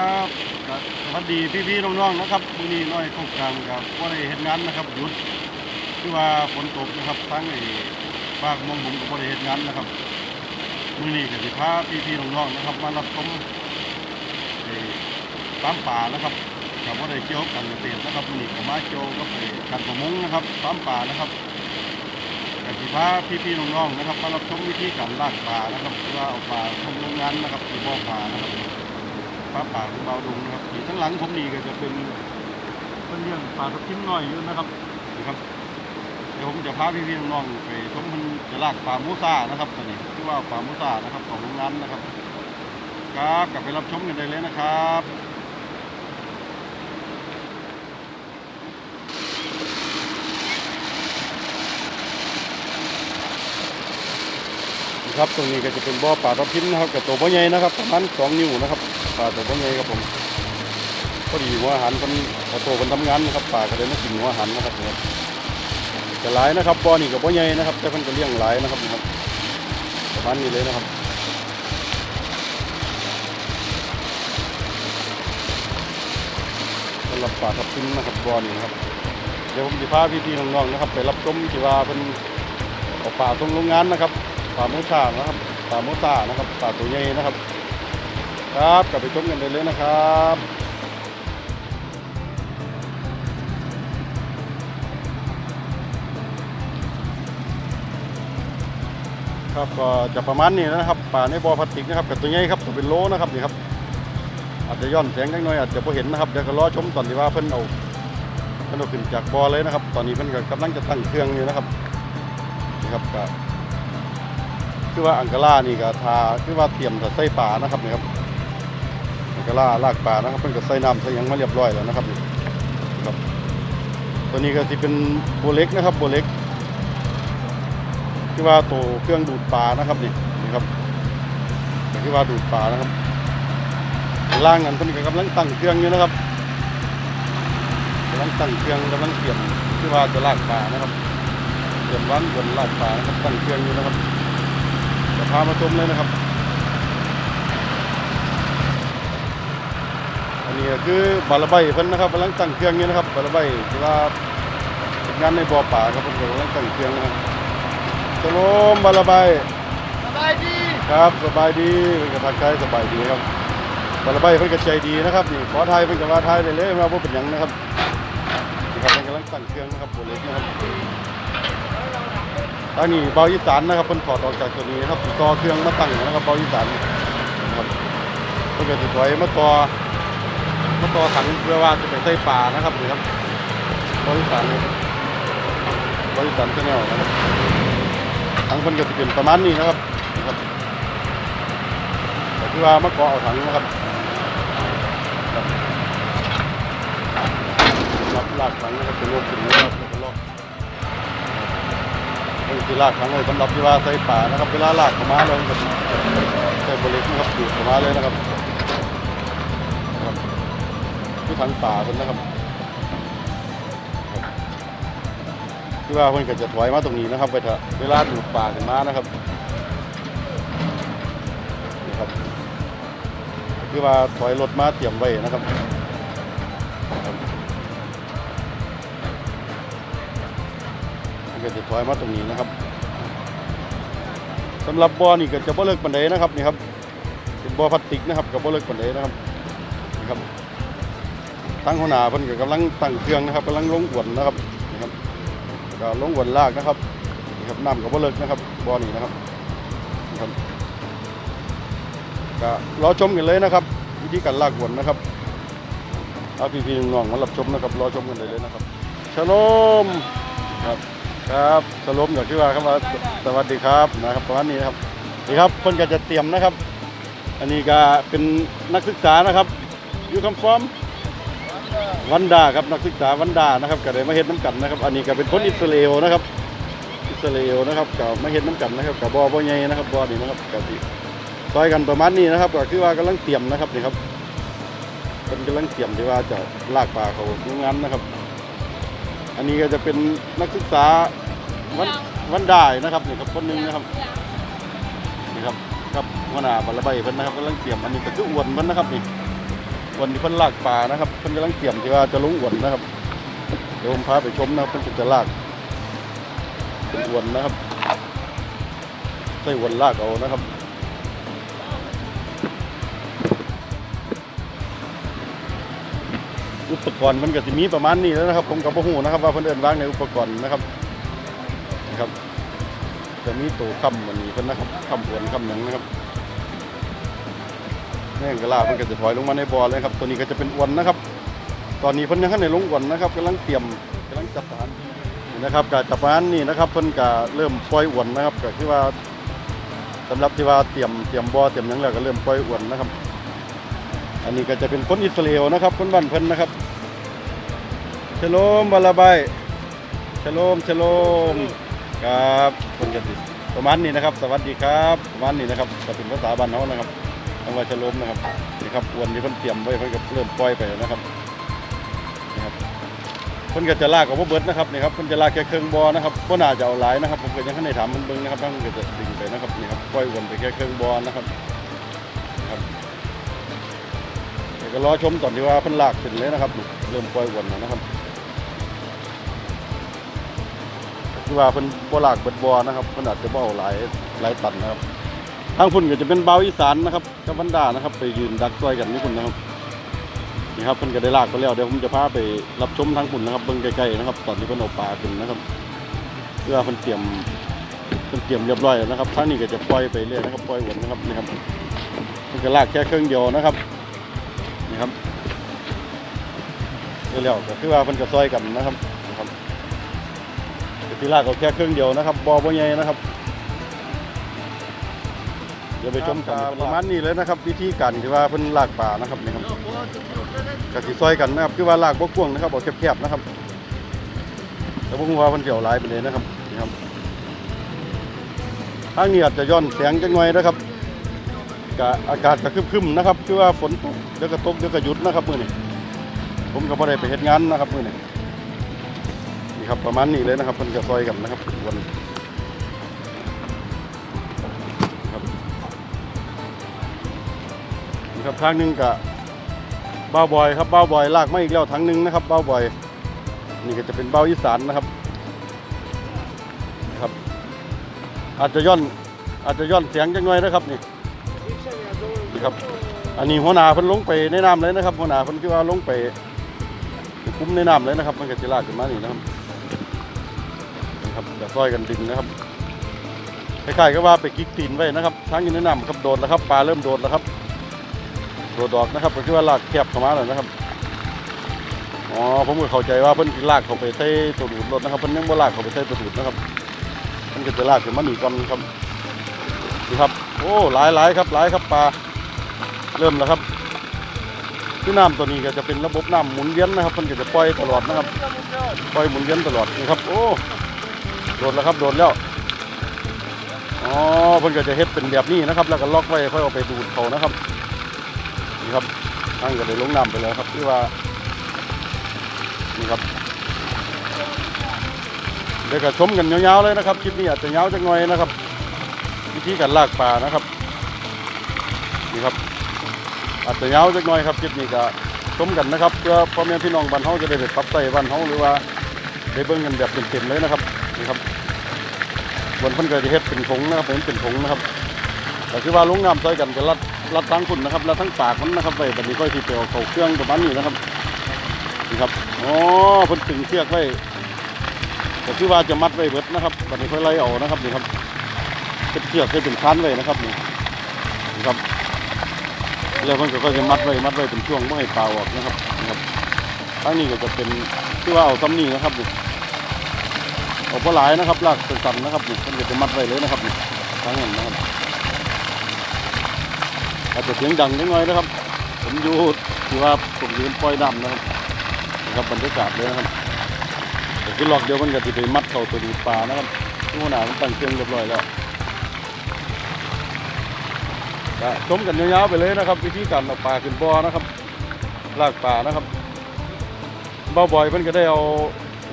ครับสวัสดีพี่ๆน้องๆนะครับมื้อนี้น้อยคกกลางกับว่าได้เฮ็ดงานนะครับหยุดคือว่าฝนตกนะครับทั้งไอ้ภาคมองผมก็บ่ได้เฮ็ดงานนะครับมื้อนี้ก็สิพาพี่ๆน้องๆนะครับ มารับชมไอ้ฟามป่านะครับกับว่าได้เกี่ยวกันเกษตรนะครับมื้อนี้ก็มาเกี่ยวกับไอ้การประมงนะครับฟามป่านะครับก็สิพาพี่ๆน้องๆนะครับ มารับชมวิธีการลากปลานะครับหรือว่าเอาปลาทำโรงงานนะครับที่บ่อปลานะครับ ปลาป่าของเบาดุงนะครับที่ข้งหลังผมนี่ก็จะเป็นเป็นเรื่องปลาทับทิมน้อยอยู่นะครับนะครับเดี๋ยวผมจะพาพี่ๆน้องๆไปชมมันจะลากปลามูซ่านะครับตัวนี้ที่ว่าปลามูซ่านะครับของโรงงานนะครับ ครับกลับไปรับชมกันได้เลยนะครับ ครับตรงนี้ก็จะเป็นบ่อปลาทับทิมนะครับกับตัวบ่ใหญ่นะครับประมาณสองนิ้วนะครับปลาตัวบ่ใหญ่ครับผมพอดีหัวอาหารคนเอาตัวคนทำงานนะครับปลาก็เลยมากินหัวอาหารนะครับนะครับจะหลายนะครับบ่อนี่กับบ่อใหญ่นะครับแต่เพิ่นก็เลี้ยงหลายนะครับนะครับประมาณนี้เลยนะครับสำหรับปลาทับทิมนะครับบ่อนี่นะครับเดี๋ยวผมจะพาพี่ๆน้องๆนะครับ ไปรับชมที่ว่าเป็นเอาปลาตรงโรงงานนะครับาโมซ่านะครับปลาโมซ่านะครับปลาตัวใหญ่นะครับ ครับกลับไปชมกันได้เลยนะครับครับก็จะประมาณนี้นะครับป่าในบ่อพลาสติกนะครับกับตัวใหญ่ครับตัวเป็นโลนะครับนี่ครับอาจจะย้อนแสงนิดหน่อยอาจจะพอเห็นนะครับเดี๋ยวก็รอชมตอนที่ว่าเพิ่นเอาเพิ่นเอาขึ้นจากบ่อเลยนะครับ ตอนนี้เพิ่นก็กำลังจะตั้งเครื่องอยู่นะครับนี่ครับก็ คือว่าอังกาล่านี่ก็ทาคือว่าเตรียมจะใส่ป่านะครับนี่ครับอังกาล่าลากป่านะครับเพิ่นก็ใส่น้ำใส่ยังมาเรียบร้อยแล้วนะครับนี่ครับ ตัวนี้ก็สิเป็นโบเล็กนะครับโบเล็กที่ว่าตัวเครื่องดูดปลานะครับนี่นี่ครับที่ว่าดูดปลานะครับล่างนั้นเพิ่นก็กำลังตั้งเครื่องอยู่นะครับกำลังตั้งเครื่องกำลังเตรียมที่ว่าจะลากปลานะครับเตรียมวางบนลากปลานะครับตั้งเครื่องอยู่นะครับ จะพามาชมเลยนะครับ อันนี้ก็คือบาลาใบเพิ่นนะครับกำลังตั้งเครื่องอยู่นะครับบาลาใบที่ว่าเป็นงานในบ่อปลาครับเพิ่นก็กำลังตั้งเครื่องนะครับสโลมบาลาใบสบายดีครับสบายดีเป็นกระทักทายสบายดีครับบาลาใบเพิ่นก็ใจดีนะครับนี่ขอไทยเพิ่นก็ว่าไทยได้เลยมาบ่เป็นหยังนะครับนี่ครับเพิ่นกำลังตั้งเครื่องนะครับโบเล็กนะครับ ทางนี้เบาอีสานนะครับเพิ่นถอดออกจากตัวนี้นะครับต่อเครื่องมาตั้งนะครับเบาอีสานครับเพิ่นก็สิถอยมาต่อมาต่อถังเพื่อว่าจะไปใส่ปลานะครับนี่ครับเบาอีสานเบาอีสานแนลนะครับถังเพิ่นก็จะเป็นประมาณนี้นะครับนะครับแต่ที่ว่ามากาะเอาถังนะครับครับลากถังนะครับเป็นโลกขึ้นนะครับ แล้วก็ลอกนี่ลากถังเลยสำหรับที่ว่าใส่ป่านะครับเวลาลากเข้ามาเราก็ใส่บริเนะครับดูดเข้ามาเลยนะครับนะครับที่ถังป่าเพิ่นนะครับที่ว่าเพิ่นก็จะถอยมาตรงนี้นะครับ ไปเถอะเวลาดูดปลาขึ้นมานะครับนี่ครับคือว่าถอยรถมาเตรียมไว้นะครับครับมันก็จะถอยมาตรงนี้นะครับ สำหรับบ่อนี่ก็จะบ่เลิกปันไดนะครับนี่ครับเป็นบ่อพลาสติกนะครับกับบ่เลิกปันไดนะครับนี่ครับตั้งหัวหน้าเพิ่นก็กำลังตั้งเครื่องนะครับกำลังลงอวนนะครับนี่ครับก็ลงวนลากนะครับนี่ครับน้ำกับบ่เลิกนะครับบ่อนี้นะครับนี่ครับก็รอชมกันเลยนะครับ วิธีการลากวนนะครับเอาพี่ๆน้องๆมารับชมนะครับรอชมกันเลยเลยนะครับชโลมครับ ครับสโลมอย่างที่ว่าครับว่าสวัสดีครับนะครับประมาณนี้นะครับนี่ครับเพิ่นก็จะเตรียมนะครับ อันนี้ก็เป็นนักศึกษานะครับอยู่คำฟอร์มวันดาครับนักศึกษาวันดานะครับก็ได้มาเฮ็ดน้ำกันนะครับ อันนี้ก็เป็นคนอิสราเอลนะครับ อิสราเอลนะครับก็มาเฮ็ดน้ำกันนะครับกับบอบ่ใหญ่นะครับบอนี่นะครับก็สิซอยกันประมาณนี้นะครับ ก็คือว่ากำลังเตรียมนะครับนี่ครับเป็นกำลังเตรียมที่ว่าจะลากปลาเขาโรงงานนะครับ อันนี้ก็จะเป็นนักศึกษา วันวันดานะครับนี่ครับคนหนึงนะครับนี่ครับครับหัวหน้าบัลลใบเพิ่นนะครับกำลังเตรียมอันนี้ก็คืออวนเพิ่นนะครับนี่วันที่เพิ่นลากปลานะครับเพิ่นกำลังเตรียมที่ว่าจะลงอวนนะครับเดี๋ยวผมพาไปชมนะครับเพิ่นจะลากเป็นอวนนะครับใส่อวนลากเอานะครับอุปกรณ์มันก็จะมีประมาณนี้แล้วนะครับ ผมกับพ่อหูนะครับ ว่าเพิ่นเดินวางในอุปกรณ์นะครับ นะครับ จะมีตัวคำมันนี้เพิ่นนะครับคำวนคำหนังนะครับแม่งกระลาเพิ่นก็จะถอยลงมาในบ่อเลยครับ ตัวนี้ก็จะเป็นอวนนะครับ ตอนนี้เพิ่นยังทันได้ลงอวนนะครับกำลังเตรียมกำลังจัดสานนะครับการจัดประมาณนี้นะครับเพิ่นก็เริ่มปล่อยอวนนะครับก็คือว่าสำหรับที่ว่าเตรียมเตรียมบ่อเตรียมหยังแล้วก็เริ่มปล่อยอวนนะครับ อันนี้ก็จะเป็นคนอิสราเอลนะครับคนบ้านเพิ่นนะครับชโลมบาลาบายชโลมชโลม ครับคนกันสิประมาณนี้นะครับ สวัสดีครับประมาณนี้นะครับก็เป็นภาษาบ้านเขานะครับคำว่าชโลมนะครับนี่ครับอวนที่เพิ่นเตรียมไว้เพิ่นก็เริ่มปล่อยไปนะครับนี่ครับเพิ่นก็จะลากออกมาเบิร์ดนะครับนี่ครับเพิ่นจะลากแค่เครื่องบอนะครับบ่น่าจะเอาหลายนะครับ ผมก็ยังทันได้ถามมันเบิ่งนะครับทั้งก็จะดึงไปนะครับนี่ครับปล่อยวนไปแค่เครื่องบอนะครับครับเดี๋ยวก็รอชมตอนที่ว่าเพิ่นลากขึ้นเลยนะครับ เริ่มปล่อยวนนะครับ ที่ว่าเพิ่นบ่ลากเบิดบ่อนะครับเพิ่นอาจจะบ่เอาหลายหลายตันนะครับทางพุ่นก็จะเป็นเบาอีสานนะครับกับบรรดานะครับ ไปยืนดักซอยกันนี่พุ่นะครับนี่ครับเพิ่นก็ได้ลากไปแล้วเดี๋ยวผมจะพาไปรับชมทางพุ่นนะครับเบิ่งใกล้ๆนะครับ ตอนที่เพิ่นเอาปลาขึ้นนะครับเพื่อเพิ่นเตรียมเพิ่นเตรียมเรียบร้อยแล้วนะครับทางนี้ก็จะปล่อยไปเรื่อยนะครับปล่อยวนนะครับนี่ครับเพิ่นก็ลากแค่เครื่องเดียวนะครับนี่ครับเร็วๆก็คือว่ามันจะซอยกันนะครับ นะครับแต่ทีแรกก็แค่เครื่องเดียวนะครับบอบ่ใหญ่นะครับเดี๋ยวไปชมกันประมาณนี้เลยนะครับ วิธีการที่ว่าเพิ่นลากป่านะครับนี่ครับก็สิซอยกันนะครับคือว่าลากบ่กว้างนะครับบ่แคบๆนะครับแต่บ่ฮู้ว่าเพิ่นสิเอาหลายไปเลยนะครับนี่ครับทางนี้อาจจะย้อนแสงจักหน่อยนะครับก็อากาศก็ครึมๆนะครับ คือว่าฝนตกเดี๋ยวก็ตกเดี๋ยวก็หยุดนะครับมื้อนี้ผมก็บ่ได้ไปเฮ็ดงานนะครับมื้อนี้นี่ ครับประมาณนี้เลยนะครับเพิ่นก็ซอยกันนะครับวันครับนี่ครับทางนึงก็บ้าบอยครับบ้าบอยลากไมาอีกแล้วทางนึงนะครับบ้าบอย นี่ก็จะเป็นเบ้าอีสานนะครับครับ อาจจะย่อนอาจจะย่อนเสียงจังหน่อยนะครับนี่นี่ครับ อันนี้หัวหน้าเพิ่นลงไปในน้ำเลยนะครับหัวหน้าเพิ่นคือว่าลงไปคุ้มในน้ำเลยนะครับ มันก็สิลากขึ้นมานี่นะครับ นี่ครับจะซอยกันดึงนะครับคล้ายๆก็ว่าไปกิ๊กตีนไว้นะครับทั้งยู่ในน้ำครับโดดแล้วครับปลาเริ่มโดดแล้วครับโดดดอกนะครับก็คือว่าลากแคบเข้ามาแล้วนะครับอ๋อผมก็เข้าใจว่าเพิ่นสิลากเข้าไปใส่ตัวดูดรถนะครับเพิ่นยังบ่ลากเข้าไปใส่ตัวดูดนะครับเพิ่นก็จะลากขึ้นมานี่ก่อนครับนี่ครับโอ้หลายหลายครับหลายครับปลาเริ่มแล้วครับที่น้ำตัวนี้ก็จะเป็นระบบน้ำหมุนเวียนนะครับมันก็จะปล่อยตลอดนะครับปล่อยหมุนเวียนตลอดนี่ครับโอ้ โดดแล้วครับโดดแล้วอ๋อเพิ่นก็จะเฮ็ดเป็นแบบนี้นะครับ แล้วก็ล็อกไว้ค่อยเอาไปดูดเขานะครับนี่ครับทางก็ได้ลงน้ำไปแล้วครับที่ว่านี่ครับเดี๋ยวก็ชมกันยาวๆเลยนะครับคลิปนี้อาจจะยาวจักหน่อยนะครับวิธีการลากปลานะครับนี่ครับอาจจะยาวจักหน่อยครับคลิปนี้ก็ชมกันนะครับเพื่อพ่อแม่พี่น้องบ้านเฮาจะได้ไปปรับใส่บ้านเฮาหรือว่าได้เบิ่งกันแบบเต็มๆเลยนะครับ นี่ครับบนเพิ่นก็จะเฮ็ดเป็นถงนะครับเป็นเป็นถงนะครับแต่คือว่าลุงน้ำใส่กันก็รัดรัดทั้งคุณนะครับรัดทั้งปากมันนะครับไปแบบนี้ก็สิไปเอาเข้าเครื่องประมาณนี้นะครับนี่ครับอ๋อเพิ่นตึงเชือกไว้ก็คือว่าจะมัดไว้เบิดนะครับบัดนี้ค่อยไล่เอานะครับนี่ครับเป็นเชือกให้เป็นคันไว้นะครับนี่นี่ครับแล้วมันก็จะมัดไว้มัดไว้เป็นช่วงไม่ให้ปลาออกนะครับนะครับทั้งนี้ก็จะเป็นที่ว่าเอาซ้ำนี่นะครับ เอาปลาหลายนะครับลากสั้นๆนะครับนี่มันจะมัดไว้เลยนะครับนี่ทั้งนั้นนะครับอาจจะเสียงดังนิดหน่อยนะครับ ผมอยู่ที่ว่าผมยืนปล่อยน้ำนะครับนะครับบรรยากาศเลยนะครับแต่คือหลอกเดียวมันก็จะไปมัดเข้าตัวดูดปลานะครับทุกหนามันตั้งเครื่องเรียบร้อยแล้วชมกันยาวๆไปเลยนะครับ วิธีการเอาปลาขึ้นบ่อนะครับ ลากปลานะครับบาบ่อยเพิ่นก็ได้เอา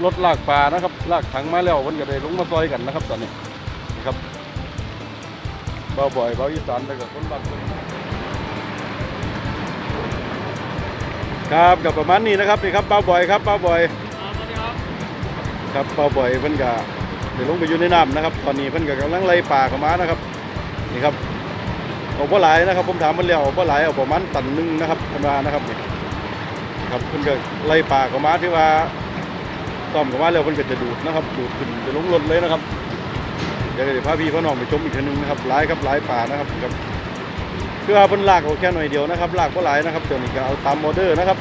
รถลากปลานะครับ ลากถังมาแล้วเพิ่นก็ได้ลงมาซอยกันนะครับตอนนี้นะครับเบาบ่อยเบาอีสานไปกับคนบ้านเพิ่นครับกับประมาณนี้นะครับนี่ครับป้าบอยครับป้าบอยสวัสดีครับครับป้าบอยเพิ่นก็เดี๋ยวลงไปอยู่ในน้ำนะครับ ตอนนี้เพิ่นก็กำลังไล่ป่าเข้ามานะครับนี่ครับเอาบ่หลนะครับ ผมถามเพิ่นแล้วเอาบ่หลเอาประมาณตันนึงนะครับเพิ่นว่านะครับนี่ครับเพิ่นก็ไล่ป่าเข้ามาที่ว่า ต้อมเข้ามาแล้วเพิ่นก็จะดูดนะครับดูดขึ้นไปลงรถเลยนะครับเดี๋ยวเดี๋ยวพาพี่พ่อน้องไปชมอีกทีนึงนะครับหลายครับหลายป่านะครับครับคือว่าเพิ่นลากเอาแค่หน่อยเดียวนะครับลากบ่หลายนะครับเดี๋ยวนี้ก็เอาตามออเดอร์นะครับ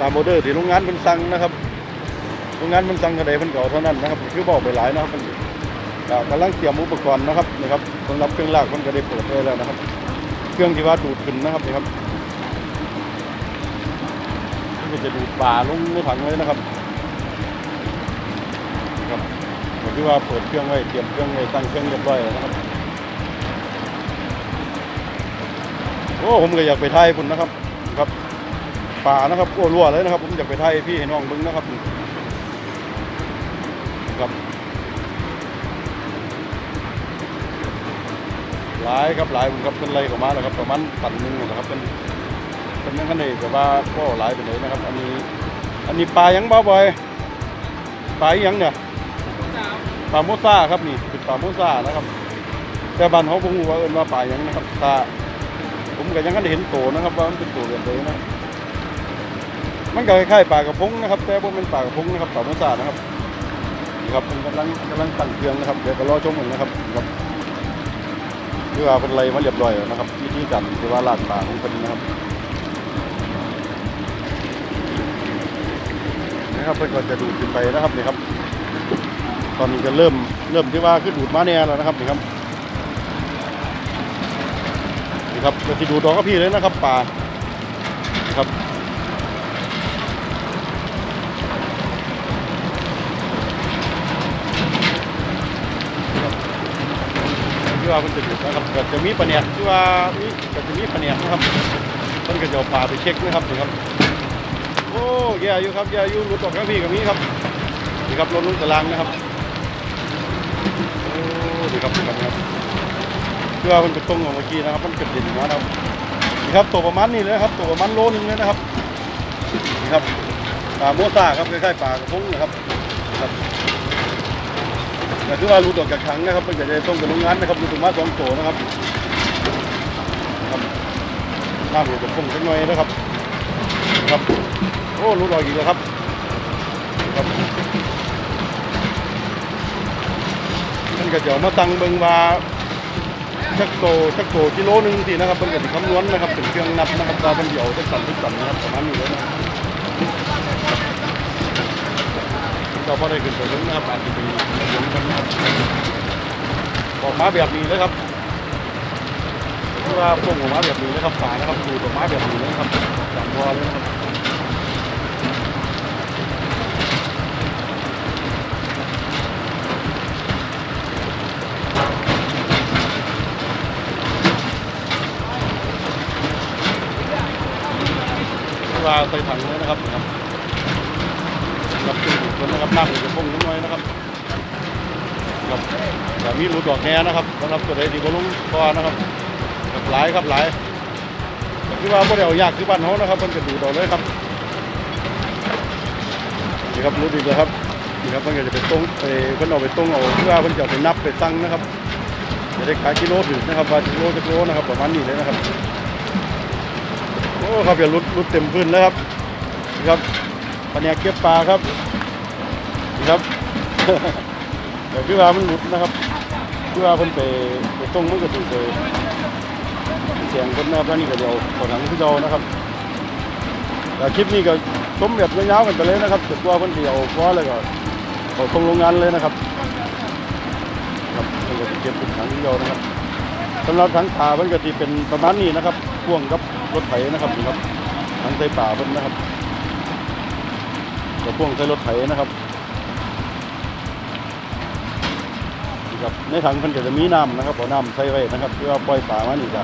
ตามออเดอร์ที่โรงงานเพิ่นสั่งนะครับโรงงานมันสั่งกระไดเพิ่นก็เอาเท่านั้นนะครับคือบอกไปหลายนะครับก็กำลังเตรียมอุปกรณ์นะครับนะครับสำหรับเครื่องลากเพิ่นก็ได้เปิดไว้แล้วนะครับ เครื่องที่ว่าดูดขึ้นนะครับนี่ครับมันก็จะดูดป่าลงในถังเลยนะครับ ที่ว่าเปิดเครื่องไว้เตรียมเครื่องไว้ตั้งเครื่องเรียบร้อยนะครับโอ้ผมก็อยากไปไทยคุณนะครับครับป่านะครับโอ้รั่วเลยนะครับ ผมอยากไปไทยพี่ให้น้องเบิ่งนะครับครับหลายครับหลายผมครับเป็นไรกับมาแล้วครับประมาณตันนึงนะครับเป็นเป็นยังคันนี้แต่ว่าก็หลายไปเลยนะครับ อันนี้ อันนี้ปลายังบ้าบอยปลายังเนี่ย ปลาโมซ่าครับนี่เป็นปลาโมซ่านะครับแต่บ้านเขาผมว่าเอิ้นว่าปลาหยังนะครับตาผมก็ยังคันได้เห็นโตนะครับว่ามันเป็นโตแบบไหนนะมันก็คล้ายๆปลากระพงนะครับ แต่ว่าเป็นปลากระพงนะครับปลาโมซ่านะครับนี่ครับผมกำลังกำลังตั้งเครื่องนะครับเดี๋ยวก็รอชมกันนะครับครับคือว่าเป็นไรมาเรียบร้อยนะครับวิธีการคือว่าลากปลาของคนนะครับนะครับเพื่อนก็จะดูดขึ้นไปนะครับนี่ครับ ตอนนี้ก็เริ่มเริ่มที่ว่าขึ้นดูดมาแน่แล้วนะครับนี่ครับนี่ครับจะดูดดอกกับพี่เลยนะครับปลาครับที่ว่ามันจะอยู่นะครับก็จะมีปะเนี่ยที่ว่านี่ก็จะมีปะเนี่ยนะครับมันก็จะเอาปลาไปเช็คนะครับนี่ครับโอ้แย่อยู่ครับแย่อยู่รถตกครับพี่กับนี้ครับนี่ครับรถลุงตารางนะครับ โอ้ดีครับดีครับนี่ครับที่ว่ามันเป็นตรงของเมื่อกี้นะครับ มันเกิดเด่นมานะครับนี่ครับตัวประมาณนี้เลยครับตัวประมาณโลนึงเลยนะครับนี่ครับปลาโมซ่าครับคล้ายๆปลากระพงนะครับครับแต่ที่ว่ารูดออกจากถังนะครับมันจะได้ต้องกับโรงงานนะครับรูถึงมาสองโถนะครับครับน้ำอยู่กับพุ่งสักหน่อยนะครับครับโอ้รูดออกอีกแล้วครับ ก็จะเอามาตั้งเบิงว่าชักโตชักโตกิโลหนึงสินะครับมันก็จะคำนวณนะครับเป็นเครื่องนับนะครับว่ามันเดียวจักสันทุกสันนะครับประมาณนี้เลยนะครับเราพอได้ขึ้นไปลุ้นนะครับอาจจะเป็นลุ้นกันนะครับออกมาแบบนี้เลยครับคือว่าพวกออกมาแบบนี้นะครับฝานะครับดูออกมาแบบนี้นะครับจำพอเลยนะครับ คือว่าใส่ถังเลยนะครับนะครับครับคือคนนะครับน้ำมันจะพุ่งนิดหน่อยนะครับครับแต่มีรูดอกแง่นะครับสำหรับตัวใดที่บ่ลงคอนะครับครับหลายครับหลายแต่ที่ว่าบ่ได้เอายากคือบ้านเฮานะครับมันจะดูดอกเลยครับนี่ครับรู้ดีเลยครับนี่ครับมันก็จะไปตรงไปเพิ่นเอาไปตรงเอาที่ว่าเพิ่นจะไปนับไปตั้งนะครับจะได้ขายกิโลถึงนะครับว่ากิโลจะกิโลนะครับประมาณนี้เลยนะครับ อ้ครับอย่ารุดรุดเต็มพื้นแล้วครับนี่ครับปลาเนี่ยเก็บปลาครับนี่ครับเดี๋ยวพี่ว่ามันหลุดนะครับพี่ว่าเพิ่นไปไปตรงมันก็ถูกเลยเสียงคนนะครับแล้วนี่ก็เดี๋ยวขอถังที่เรานะครับแต่คลิปนี้ก็ชมแบบยาวๆกันไปเลยนะครับจุดว่าเพิ่นเดียวเพราะอะไรก็ขอตรงโรงงานเลยนะครับครับเพิ่นก็เก็บเป็นถังที่เรานะครับสำหรับถังปลาเพิ่นก็จะเป็นประมาณนี้นะครับพ่วงกับ รถไถนะครับนี่ครับถังใส่ปลาเพิ่นนะครับจะพ่วงใส่รถไถนะครับนี่ครับในถังมันก็จะมีน้ำนะครับเอาน้ำใส่ไว้นะครับเพื่อปล่อยปลามานี่จ้ะ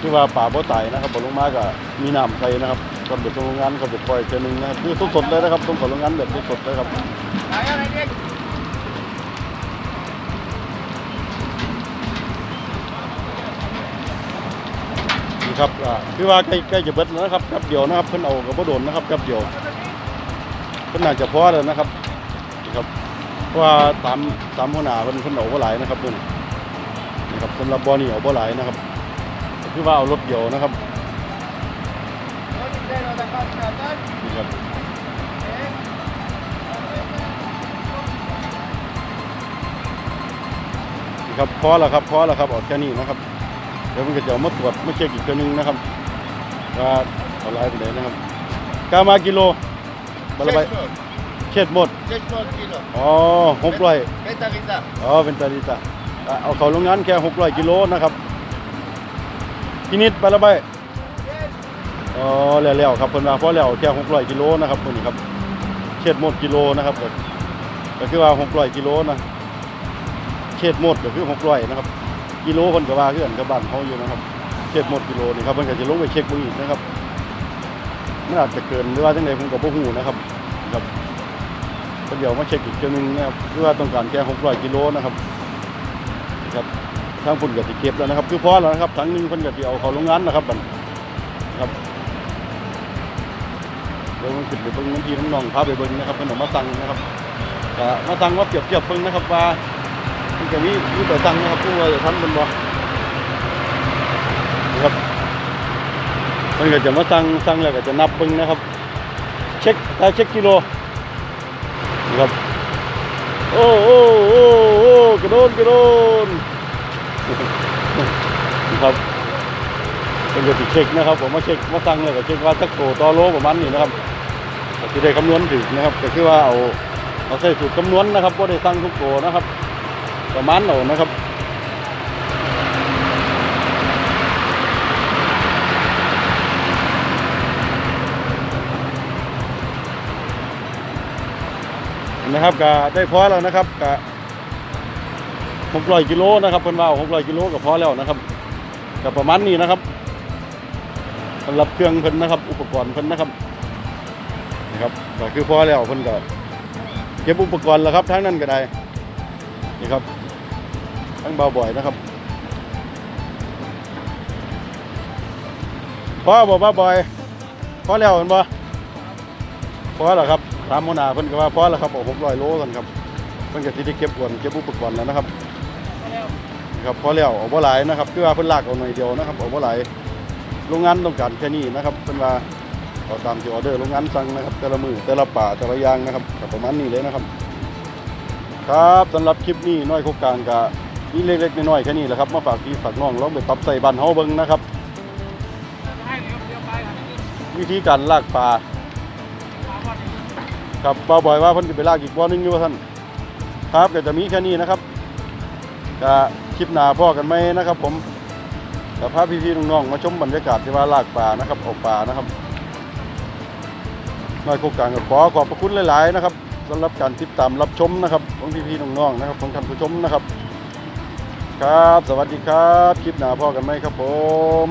คือว่าปลาบ่ตายนะครับบ่ลงมาก็มีน้ำใส่นะครับก่อนเด็ดโรงงานเขาจะปล่อยเจนึงนะครับคือสดๆเลยนะครับตรงกับโรงงานแบบสดๆเลยครับ ครับคือว่าใกล้ใกล้จะเบิดแล้วนะครับแป๊บเดียวนะครับเพิ่นเอากับบ่โดนนะครับแป๊บเดียวเพิ่นน่าจะพอแล้วนะครับครับเพราะว่าตามตามหัวหน้าเพิ่นเพิ่นเอาบ่หลายนะครับเพิ่นนี่ครับสำหรับบอนี่เอาบ่หลายนะครับคือว่าเอารถเดียวนะครับนี่ครับนี่ครับพอแล้วครับพอแล้วครับเอาแค่นี้นะครับ เดี๋ยวมันก็จะเอามาตรวจมาเช็คอีกตัวหนึงนะครับว่าเอาหลายไปไหนนะครับกามากิโลบาละใบเช็ดหมด 600 kilo. อ๋อหกร้อย Beta Vita. อ๋อเป็นตาลิตาอะเอาเขาโรงงานแค่หกร้อยกิโลนะครับพินิดบาละใบอ๋อแล้วๆครับเพิ่นว่าพอแล้วแค่หกร้อยกิโลนะครับตัวนี้ครับเช็ดหมดกิโลนะครับก็ก็คือว่าหกร้อยกิโลนะเช็ดหมดก็คือหกร้อยนะครับ กิโลเพิ่นก็ว่าคือนกับบ้านเขาอยู่นะครับเช็ดหมดกิโลนี่ครับเพิ่นก็สิลงไปเช็คเบิ่งอีกนะครับมันอาจจะเกินหรือว่าจังไดผมก็บ่ฮู้นะครับครับเพิ่นเดี๋ยวมาเช็คอีกเทื่อนึงนะครับคือว่าต้องการแค่600กิโลนะครับครับทางเพิ่นก็สิเก็บแล้วนะครับ คือพอแล้วนะครับถังหนึงเพิ่นก็สิเอาเขาโรงงานนะครับบัดครับเดี๋ยวมันขึ้นไปเบิ่งน้ำพี่น้องพาไปเบิ่งนะครับเพิ่นเอามาสั่งนะครับมาสั่งมาเปรียบเทียบเบิ่งนะครับว่า มันจะมีมีตัวตั้งนะครับผู้ว่าจะทำเป็นบ่นะครับมันก็จะมาตั้งตั้งแล้วก็จะนับเบิ่งนะครับ เช็คถ้าเช็คกิโลนะครับโอ้โอ้โอ้โอ้กระโดนกระโดนนะครับเป็นก็สิเช็คนะครับ ผมมาเช็คมาตั้งแล้วก็เช็คว่าสักโตต่อโลประมาณนี้นะครับก็สิได้คำนวณถึงนะครับก็คือว่าเอาเอาใส่สูตรคำนวณนะครับบ่ได้ตั้งทุกโตนะครับ ประมาณนั้นนะครับนะครับก็ได้พอแล้วนะครับก็หกร้อยกิโลนะครับเพิ่นว่าหกร้อยกิโลก็พอแล้วนะครับก็ประมาณนี้นะครับสำหรับเครื่องเพิ่นนะครับ อุปกรณ์เพิ่นนะครับนะครับก็คือพอแล้วเพิ่นก็เก็บอุปกรณ์แล้วครับทั้งนั้นก็ได้นี่ครับ ทั้งเบาบ่อยนะครับพอบอกว่าบ่อยพอแล้วเห็นบ่พอแล้วครับตามหัวหน้าเพิ่นก็ว่าพอแล้วครับเอาหกร้อยโลกันครับเพิ่นก็สิได้เก็บกวนเก็บอุปกรณ์แล้วนะครับครับพอแล้วเอาบ่หลายนะครับคือว่าเพิ่นลากเอาหน่อยเดียวนะครับเอาบ่หลายโรงงานต้องการแค่นี้นะครับเพิ่นว่าเอาตามที่ออเดอร์โรงงานสั่งนะครับ แต่ละมือแต่ละป่าแต่ละยางนะครับก็ประมาณนี้เลยนะครับ ครับสำหรับคลิปนี้น้อยโคกกลางกับ นี่เล็กๆน้อยๆแค่นี้แหละครับมาฝากพี่ฝากน้องลองไปปรับใส่บ้านเฮาเบิ่งนะครับ วิธีการลากปลาครับบ่าวบอยว่าเพิ่นสิไปลากอีกบ่อนึงอยู่ว่าท่านครับก็จะมีแค่นี้นะครับก็คลิปหน้าพ่อกันไหมนะครับ ผมกับพาพี่ๆน้องๆมาชมบรรยากาศที่ว่าลากปลานะครับออกปลานะครับน้อยโคกกางก็ขอขอบพระคุณหลาย ๆ นะครับสำหรับการติดตามรับชมนะครับของพี่ๆน้องๆนะครับของท่านผู้ชมนะครับ ครับ สวัสดีครับ คลิปหน้าพ่อกันไหมครับผม